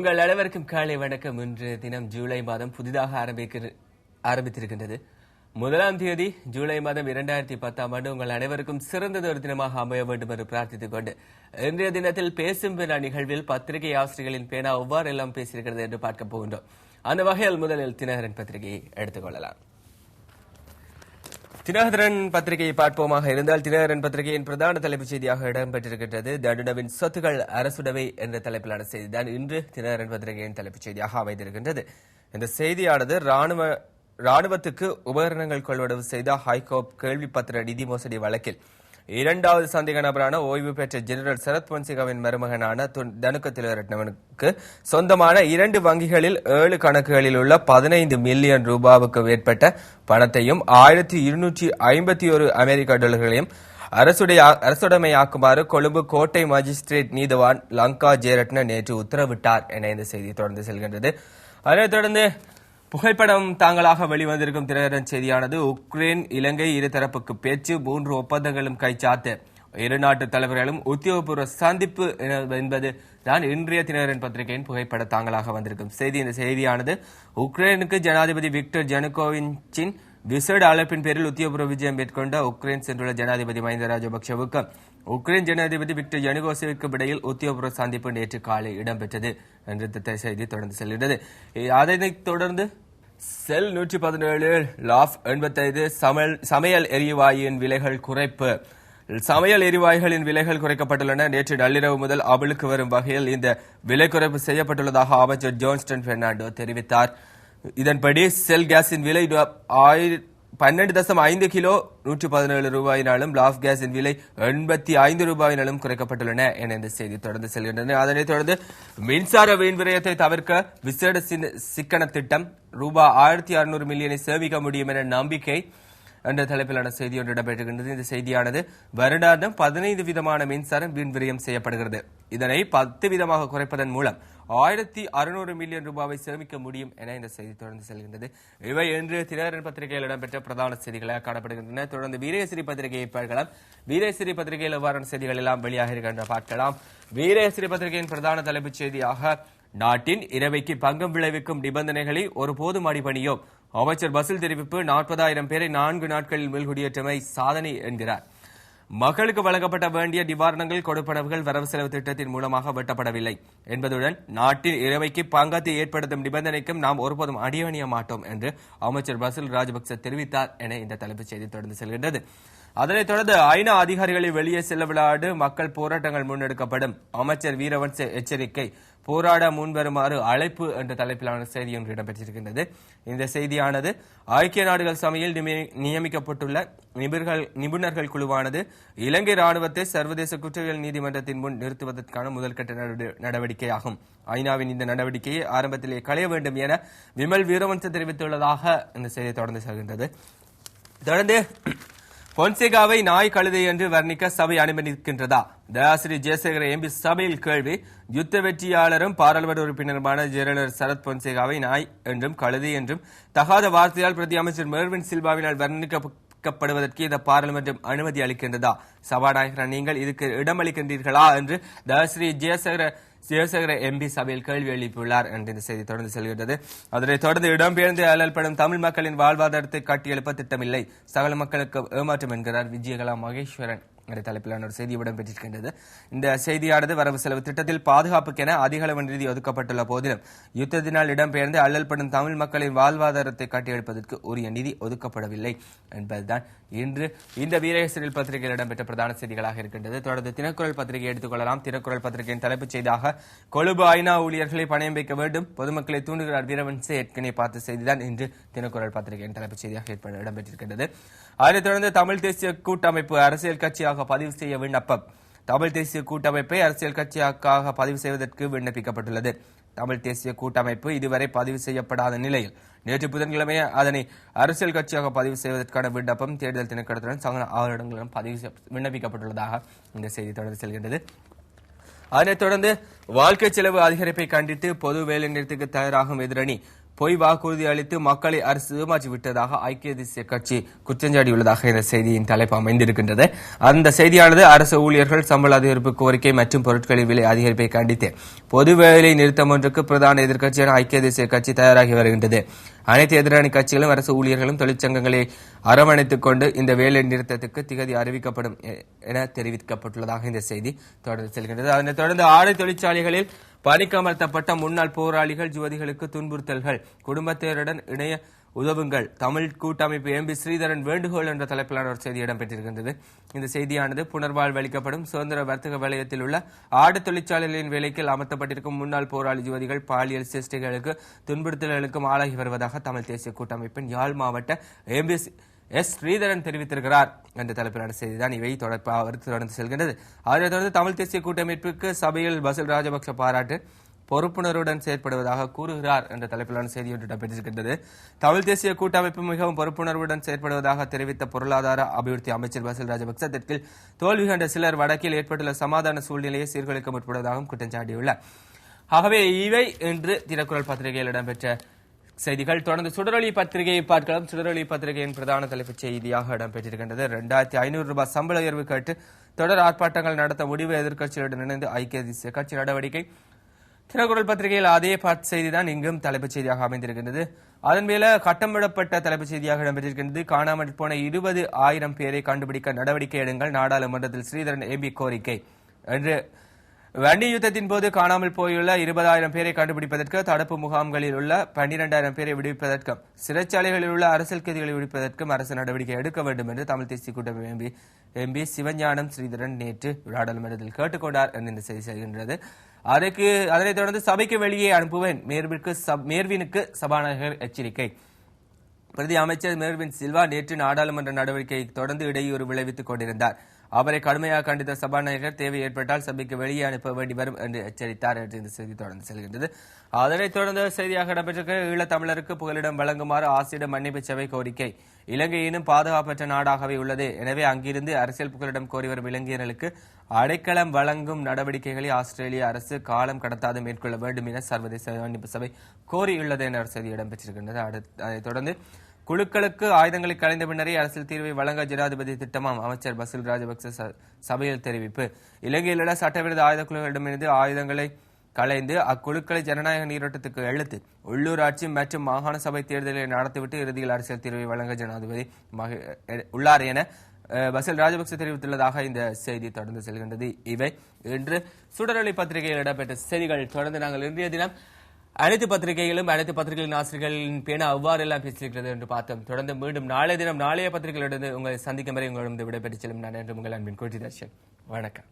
உங்கள் அனைவருக்கும் காலை வணக்கம். இன்று தினம் ஜூலை மாதம் புதிதாக ஆரம்பிக்க ஆரம்பித்திருக்கின்றது. முதலாம் தேதி ஜூலை மாதம் இரண்டாயிரத்தி பத்தாம் ஆண்டு உங்கள் அனைவருக்கும் சிறந்தது ஒரு தினமாக அமைய வேண்டும் என்று பிரார்த்தித்துக் கொண்டு இன்றைய தினத்தில் பேசும் பேனா நிகழ்வில் பத்திரிகை ஆசிரியர்களின் பேனா எவ்வாறு எல்லாம் பேசியிருக்கிறது என்று பார்க்க போகின்றோம். அந்த வகையில் முதலில் தினகரன் பத்திரிகையை எடுத்துக்கொள்ளலாம் தினகரன் பத்திரிகையை பார்ப்போமாக இருந்தால் தினகரன் பத்திரிகையின் பிரதான தலைப்புச் செய்தியாக இடம்பெற்றிருக்கின்றது. தடுடவின் சொத்துகள் அரசுடவை என்ற தலைப்பிலான செய்திதான் இன்று தினகரன் பத்திரிகையின் தலைப்புச் செய்தியாக அமைந்திருக்கின்றது. இந்த செய்தியானது ராணுவ ராணுவத்துக்கு உபகரணங்கள் கொள்வனவு செய்த ஹைகோர்ட் கேள்வி பத்திர நிதி மோசடி வழக்கில் இரண்டாவது சந்தேக நபரான ஓய்வு பெற்ற ஜெனரல் சரத் பொன்சிகாவின் மருமகனான துன்- தனுக்க திலரட்னவனுக்கு சொந்தமான இரண்டு வங்கிகளில் ஏழு கணக்குகளில் உள்ள பதினைந்து மில்லியன் ரூபாவுக்கு மேற்பட்ட பணத்தையும் ஆயிரத்தி இருநூற்றி ஐம்பத்தி ஒரு அமெரிக்க டாலர்களையும் அரசுடைய அரசுடைமையாக்குமாறு கொழும்பு கோட்டை மஜிஸ்ட்ரேட் நீதவான் லங்கா ஜெயரட்ன நேற்று உத்தரவிட்டார் என இந்த செய்தி தொடர்ந்து செல்கின்றது. அதனைத் தொடர்ந்து புகைப்படம் தாங்களாக வெளிவந்திருக்கும் திரையரன் செய்தியானது உக்ரைன் இலங்கை இருதரப்புக்கு பேச்சு மூன்று ஒப்பந்தங்களும் கைச்சாத்து இரு நாட்டு தலைவர்களும் உத்தியோகபூர்வ சந்திப்பு என- என்பது தான் இன்றைய தினகரன் பத்திரிகையின் புகைப்பட தாங்களாக வந்திருக்கும். செய்தி இந்த செய்தியானது உக்ரைனுக்கு ஜனாதிபதி விக்டர் ஜனுகோவின் விசேட அழைப்பின் பேரில் உத்தியோகபூர்வ விஜயம் மேற்கொண்ட உக்ரைன் சென்றுள்ள ஜனாதிபதி மஹிந்த ராஜபக்சவுக்கு உக்ரைன் ஜனாதிபதி விக்டர் ஜனுகோசேவுக்கு இடையில் உத்தியோகபூர்வ சந்திப்பு நேற்று காலை இடம்பெற்றது என்று செய்தி தொடர்ந்து செல்கிறது. அதனைத் தொடர்ந்து செல் நூற்றி பதினேழு லாஃப் எண்பத்தைந்து சமையல் சமையல் எரிவாயின் விலைகள் குறைப்பு. சமையல் எரிவாயுகளின் விலைகள் குறைக்கப்பட்டுள்ளன. நேற்று நள்ளிரவு முதல் அமலுக்கு வரும் வகையில் இந்த விலை குறைப்பு செய்யப்பட்டுள்ளதாக அமைச்சர் ஜோன்ஸ்டன் பெர்னாண்டோ தெரிவித்தார். இதன்படி செல் கேஸின் விலை பன்னெண்டு தசம் ஐந்து கிலோ நூற்றி பதினேழு ரூபாயினாலும் லாஃப் கேஸின் விலை எண்பத்தி ஐந்து ரூபாயினாலும் குறைக்கப்பட்டுள்ளன என இந்த செய்தி தொடர்ந்து செல்கின்றன. அதனைத் தொடர்ந்து மின்சார வீண் விரயத்தை தவிர்க்க விசேட சின்ன- சிக்கன திட்டம் ரூபாய் ஆயிரத்தி அறுநூறு மில்லியனை சேமிக்க முடியும் என நம்பிக்கை என்ற தலைப்பிலான செய்தி ஒன்று இடம்பெற்றுகின்றது இந்த செய்தியானது வருடாந்தம் பதினைந்து விதமான மின்சாரம் வீண் விரயம் செய்யப்படுகிறது. இதனை பத்து விதமாக குறைப்பதன் மூலம் ஆயிரத்தி அறுநூறு மில்லியன் ரூபாவை சேமிக்க முடியும் என இந்த செய்தி தொடர்ந்து செல்கின்றது. இவை இன்று தினகரன் பத்திரிகையில் இடம்பெற்ற பிரதான செய்திகளாக காணப்படுகின்றன. தொடர்ந்து வீரேஸ்வரி பத்திரிகையை பார்க்கலாம். வீரேஸ்வரி பத்திரிகையில் எவ்வாறான செய்திகள் எல்லாம் வெளியாக இருக்கின்ற பார்க்கலாம். வீரேஸ்வரி பத்திரிகையின் பிரதான தலைப்புச் செய்தியாக நாட்டின் இரவைக்கு பங்கம் விளைவிக்கும் நிபந்தனைகளை ஒருபோதும் அடிபணியோம் அமைச்சர் பசில் தெரிவிப்பு நாற்பதாயிரம் பேரை நான்கு நாட்களில் மீள்குடியேற்றமை சாதனை என்கிறார். மகளுக்கு வழங்கப்பட்ட வேண்டிய நிவாரணங்கள் கொடுப்பனவுகள் வரவு செலவு திட்டத்தின் மூலமாக வெட்டப்படவில்லை. என்பதுடன் நாட்டின் இறைமைக்கு பங்கத்தை ஏற்படுத்தும் நிபந்தனைக்கும் நாம் ஒருபோதும் அடியணிய மாட்டோம் என்று அமைச்சர் பசில் ராஜபக்ச தெரிவித்தார் என இந்த தலைப்புச் செய்தி தொடர்ந்து செல்கின்றது. அதனைத் தொடர்ந்து ஐநா அதிகாரிகளை வெளியே செல்ல விளையாடு மக்கள் போராட்டங்கள் முன்னெடுக்கப்படும். அமைச்சர் வீரவன்ச எச்சரிக்கை. போராட முன்வருமாறு அழைப்பு என்ற தலைப்பிலான செய்தி ஒன்று இடம்பெற்றிருக்கின்றது. இந்த செய்தியானது ஐக்கிய நாடுகள் சபையில் நிமி- நியமிக்கப்பட்டுள்ள நிபுணர்கள் நிபுணர்கள் குழுவானது இலங்கை ராணுவத்தை சர்வதேச குற்றவியல் நீதிமன்றத்தின் முன் நிறுத்துவதற்கான முதல்கட்ட நடவடி- நடவடிக்கையாகும். ஐநாவின் இந்த நடவடிக்கையை ஆரம்பத்திலே களைய வேண்டும் என விமல் வீரவன்ச தெரிவித்துள்ளதாக இந்த செய்தி தொடர்ந்து செல்கின்றது. தொடர்ந்து பொன்சேகாவை நாய் கழுதை என்று வர்ணிக்க சபை அனுமதிக்கின்றதா? தயாசிரி ஜெயசேகர எம்பி சபையில் கேள்வி. யுத்த வெற்றியாளரும் பாராளுமன்ற உறுப்பினருமான ஜெனரல் சரத் பொன்சேகாவை நாய் என்றும் கழுதை என்றும் தகாத வார்த்தையால் பிரதி அமைச்சர் மெர்வின் சில்வாவினால் வர்ணிக்கப்படுவதற்கு இந்த பாராளுமன்றம் அனுமதி அளிக்கின்றதா? சபாநாயகர் நீங்கள் இதுக்கு இடமளிக்கின்றீர்களா? என்று தயாசிரி ஜெயசேகர சிவசேகர எம்பி சபையில் கேள்வி எழுப்பியுள்ளார் என்று இந்த செய்தி தொடர்ந்து செல்கிறது அதனைத் தொடர்ந்து இடம்பெயர்ந்து அலல்படும் தமிழ் மக்களின் வாழ்வாதாரத்தை கட்டியெழுப்ப திட்டமில்லை. சகல மக்களுக்கு ஏமாற்றம் என்கிறார் விஜயகலா மகேஸ்வரன். என்ற தலைப்பிலான ஒரு செய்தி இடம்பெற்றிருக்கின்றது இந்த செய்தியானது வரவு செலவு திட்டத்தில் பாதுகாப்புக்கென அதிக அளவு நிதி ஒதுக்கப்பட்டுள்ள போதிலும் யுத்தத்தினால் இடம்பெயர்ந்து அல்லல்படும் தமிழ் மக்களின் வாழ்வாதாரத்தை கட்டியெழுப்பதற்கு உரிய நிதி ஒதுக்கப்படவில்லை என்பதுதான் இன்று இந்த வீரேசனில் பத்திரிகையில் இடம்பெற்ற பிரதான செய்திகளாக இருக்கின்றது. தொடர்ந்து தினக்குரல் பத்திரிகை எடுத்துக்கொள்ளலாம் தினக்குரல் பத்திரிகையின் தலைப்புச் செய்தியாக கொழும்பு ஐநா ஊழியர்களை பணயம் வைக்க வேண்டும் பொதுமக்களை தூண்டுகிறார் வீரவன்சே ஏற்கனவே பார்த்த செய்திதான் இன்று தினக்குரல் பத்திரிகையின் தலைப்புச் செய்தியாக இடம்பெற்றிருக்கின்றது. அதைத் தொடர்ந்து தமிழ் தேசிய கூட்டமைப்பு அரசியல் கட்சியாக பதிவு செய்ய விண்ணப்பம். தமிழ் தேசிய கூட்டமைப்பை அரசியல் கட்சியாக பதிவு செய்வதற்கு விண்ணப்பிக்கப்பட்டுள்ளது. தமிழ் தேசிய கூட்டமைப்பு இதுவரை பதிவு செய்யப்படாத நிலையில் நேற்று புதன்கிழமை அதனை அரசியல் கட்சியாக பதிவு செய்வதற்கான விண்ணப்பம் தேர்தல் திணைக்களத்துடன் சக ஆவணங்களிடம் பதிவு செய்ய- விண்ணப்பிக்கப்பட்டுள்ளதாக இந்த செய்தி தொடர்ந்து செல்கின்றது. அதனைத் தொடர்ந்து வாழ்க்கை செலவு அதிகரிப்பை கண்டித்து பொது வேலைநிறுத்தத்துக்கு தயாராகும் எதிரணி பொய் வாக்குறுதி அளித்து மக்களை அரசு ஏமாற்றி விட்டதாக ஐக்கிய தேசிய கட்சி குற்றஞ்சாடியுள்ளதாக இந்த செய்தியின் தலைப்பு அமைந்திருக்கின்றது. அந்த செய்தியானது அரசு ஊழியர்கள் சம்பள அதிகரிப்பு கோரிக்கை மற்றும் பொருட்களின் விலை அதிகரிப்பை கண்டித்து பொது வேலை நிறுத்தம் ஒன்றுக்கு பிரதான எதிர்க்கட்சியான ஐக்கிய தேசிய கட்சி தயாராகி வருகின்றது. அனைத்து எதிரணி கட்சிகளும் அரசு ஊழியர்களும் தொழிற்சங்கங்களை அரவணைத்துக் கொண்டு இந்த வேலை நிறுத்தத்துக்கு திகதி அறிவிக்கப்படும் என தெரிவிக்கப்பட்டுள்ளதாக இந்த செய்தி தொடர்ந்து செல்கின்றது. அதனைத் தொடர்ந்து ஆடை தொழிற்சாலைகளில் பணிக்கமர்த்தப்பட்ட முன்னாள் போராளிகள் ஜோதிகளுக்கு துன்புறுத்தல்கள். குடும்பத்தினருடன் இணைய உதவுங்கள். தமிழ் கூட்டமைப்பு எம்பி ஸ்ரீதரன் வேண்டுகோள் என்ற தலைப்பிலான ஒரு செய்தி இடம்பெற்றிருக்கின்றது. இந்த செய்தியானது புனர்வாழ்வு அளிக்கப்படும். சுதந்திர வர்த்தக வலயத்தில் உள்ள ஆடு தொழிற்சாலைகளின் வேலைக்கு அமர்த்தப்பட்டிருக்கும் முன்னாள் போராளி ஜோதிகள் பாலியல் சேஷ்டைகளுக்கு துன்புறுத்தல்களுக்கும் ஆளாகி வருவதாக தமிழ் தேசிய கூட்டமைப்பின் யாழ் மாவட்ட எம்பி எஸ் ஸ்ரீதரன் தெரிவித்திருக்கிறார். என்ற தலைப்பிலான செய்திதான் இவை. தொடர்பாக தொடர்ந்து செல்கின்றது. அதனைத் தொடர்ந்து தமிழ் தேசிய கூட்டமைப்புக்கு சபையில் பசில் ராஜபக்ஷ பாராட்டு பொறுப்புணர்வுடன் செயற்படுவதாக கூறுகிறார் என்ற தலைப்பிலான செய்தி ஒன்று இடம்பெற்றிருக்கின்றது. தமிழ் தேசிய கூட்டமைப்பு மிகவும் பொறுப்புணர்வுடன் செயற்படுவதாக தெரிவித்த பொருளாதார அபிவிருத்தி அமைச்சர் பசில் ராஜபக்ச தெற்கில் தோல்வி கண்ட சிலர் வடக்கில் ஏற்பட்டுள்ள சமாதான சூழ்நிலையை சீர்குலைக்க முற்படுவதாகவும் குற்றம் சாட்டியுள்ளார். ஆகவே இவை இன்று தினக்குரல் பத்திரிகையில் இடம்பெற்ற செய்திகள். தொடர்ந்து சுடரொளி பத்திரிகையை பார்க்கலாம். சுடரொளி பத்திரிகையின் பிரதான தலைப்புச் செய்தியாக இடம்பெற்றிருக்கின்றது. இரண்டாயிரத்தி ஐநூறு ரூபாய் சம்பள உயர்வு கேட்டு தொடர் ஆர்ப்பாட்டங்கள் நடத்த முடிவு எதிர்க்கட்சிகளுடன் இணைந்து ஐக்கிய தேசிய கட்சி நடவடிக்கை. தினக்குரல் பத்திரிகையில் அதே பார்ட் செய்திதான் இங்கும் தலைப்புச் செய்தியாக அமைந்திருக்கின்றது. அதன் மேல கட்டமிடப்பட்ட தலைப்புச் செய்தியாக இடம்பெற்றிருக்கின்றது. காணாமல் போன இருபது ஆயிரம் பேரை கண்டுபிடிக்க நடவடிக்கை எடுங்கள். நாடாளுமன்றத்தில் ஸ்ரீதரன் ஏபி கோரிக்கை. என்று வண்டி யுத்தத்தின் போது காணாமல் போயுள்ள இருபதாயிரம் பேரை கண்டுபிடிப்பதற்கு தடுப்பு முகாம்களில் உள்ள பன்னிரெண்டாயிரம் பேரை விடுவிப்பதற்கும் சிறைச்சாலைகளில் உள்ள அரசியல் கைதிகளை விடுவிப்பதற்கும் அரசு நடவடிக்கை எடுக்க வேண்டும் என்று தமிழ் தேசிய கூட்டம் எம்பி எம்பி சிவஞானம் ஸ்ரீதரன் நேற்று நாடாளுமன்றத்தில் கேட்டுக்கொண்டார் என்று இந்த செய்தி செல்கின்றது. அதற்கு அதனைத் தொடர்ந்து சபைக்கு வெளியே அனுப்புவேன். மேர்விற்கு சப்- மேர்வினுக்கு சபாநாயகர் எச்சரிக்கை. பிரதி அமைச்சர் மேர்வின் சில்வா நேற்று நாடாளுமன்ற நடவடிக்கையை தொடர்ந்து இடையூறு விளைவித்துக் கொண்டிருந்தார். அவரை கடுமையாக கண்டித்த சபாநாயகர் தேவை ஏற்பட்டால் சபைக்கு வெளியே அனுப்ப வேண்டி வரும் என்று எச்சரித்தார் என்று இந்த செய்தி தொடர்ந்து செல்கின்றது. அதனைத் தொடர்ந்து செய்தியாக இடம்பெற்றிருக்க ஈழத்தமிழருக்கு புகலிடம் வழங்குமாறு ஆசிரியர் மன்னிப்பு சபை கோரிக்கை. இலங்கையினும் பாதுகாப்பற்ற நாடாகவே உள்ளது. எனவே அங்கிருந்து அரசியல் புகலிடம் கோரி வரும் இலங்கையர்களுக்கு அடைக்கலம் வழங்கும் நடவடிக்கைகளை ஆஸ்திரேலிய அரசு காலம் கடத்தாது மேற்கொள்ள வேண்டும் என சர்வதேச மன்னிப்பு சபை கோரியுள்ளது என செய்தி இடம்பெற்றிருக்கின்றது. அதைத் தொடர்ந்து குழுக்களுக்கு ஆயுதங்களை கலைந்த பின்னரே அரசியல் தீர்வை வழங்க ஜனாதிபதி திட்டமாம். அமைச்சர் பசில் ராஜபக்ச ச- சபையில் தெரிவிப்பு. இலங்கையில் உள்ள சட்டவிரோத ஆயுத குழுக்களிடமிருந்து ஆயுதங்களை கலைந்து அக்குழுக்களை ஜனநாயக நீரோட்டத்துக்கு எழுத்து உள்ளூராட்சி மற்றும் மாகாண சபை தேர்தலை நடத்திவிட்டு இறுதியில் அரசியல் தீர்வை வழங்க ஜனாதிபதி மகி- உள்ளார் என பசில் ராஜபக்ச தெரிவித்துள்ளதாக இந்த செய்தி தொடர்ந்து செல்கின்றது. இவை இன்று சுடரொலி பத்திரிகையில் இடம்பெற்ற செய்திகள். தொடர்ந்து நாங்கள் இன்றைய தினம் அனைத்து பத்திரிகைகளும் அனைத்து பத்திரிகைகளின் ஆசிரியர்களின் பேனா அவ்வாறு எல்லாம் பேசியிருக்கிறது என்று பார்த்தோம். தொடர்ந்து மீண்டும் நாளைய தினம் நாளைய பத்திரிகைகளிடம் உங்களை சந்திக்கும் வரை உங்களிடம் விடைபெற்று செல்லும் நான் என்று உங்கள் அன்பின் கோட்டி தர்ஷன். வணக்கம்.